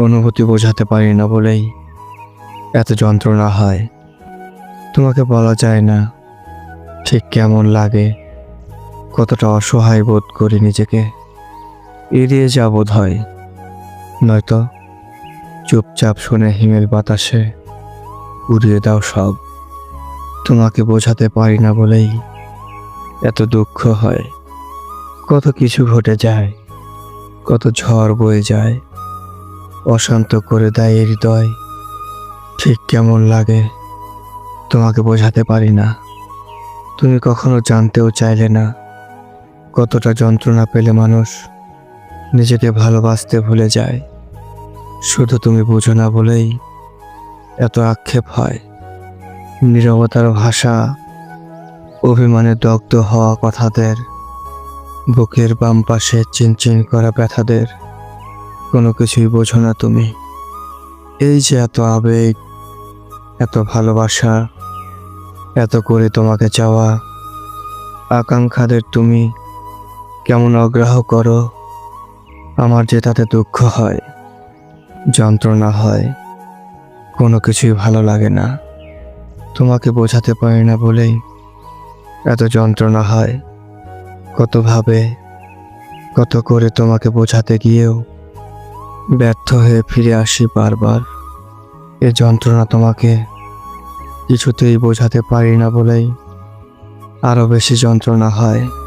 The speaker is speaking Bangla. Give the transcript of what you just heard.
অনুভূতি বোঝাতে পারি না বলেই এত যন্ত্রণা হয়। তোমাকে বলা যায় না ঠিক কেমন লাগে, কতটা অসহায় বোধ করি নিজেকে। এড়িয়ে যা বোধ হয়। নয়তো চুপচাপ শুনে হিমেল বাতাসে উড়িয়ে দাও সব। তোমাকে বোঝাতে পারি না বলেই এত দুঃখ হয়। কত কিছু ঘটে যায়, কত ঝড় বয়ে যায়। অশান্ত করে দেয় হৃদয়। ঠিক কেমন লাগে, তোমাকে বোঝাতে পারি না। তুমি কখনো জানতেও চাইলে না, কতটা যন্ত্রণা পেলে মানুষ নিজেকে ভালোবাসতে ভুলে যায়। শুধু তুমি বুঝো না বলেই এত আক্ষেপ হয়। নীরবতার ভাষা, অভিমানে দগ্ধ হওয়া কথাদের, বুকের বাম পাশে চিনচিন করা ব্যথাদের। কোনো কিছুই বোঝো না তুমি। এই যে এত আবেগ, এত ভালোবাসা, এত করে তোমাকে চাওয়া, আকাঙ্ক্ষাদের তুমি কেমন অগ্রাহ করো, আমার যে তাতে দুঃখ হয়, যন্ত্রণা হয়, কোনো কিছুই ভালো লাগে না। তোমাকে বোঝাতে পারি না বলেই এত যন্ত্রণা হয়। কতভাবে, কত করে তোমাকে বোঝাতে গিয়েও ব্যর্থ হয়ে ফিরে আসি বারবার। এ যন্ত্রণা তোমাকে কিছুতেই বোঝাতে পারি না বলেই আরও বেশি যন্ত্রণা হয়।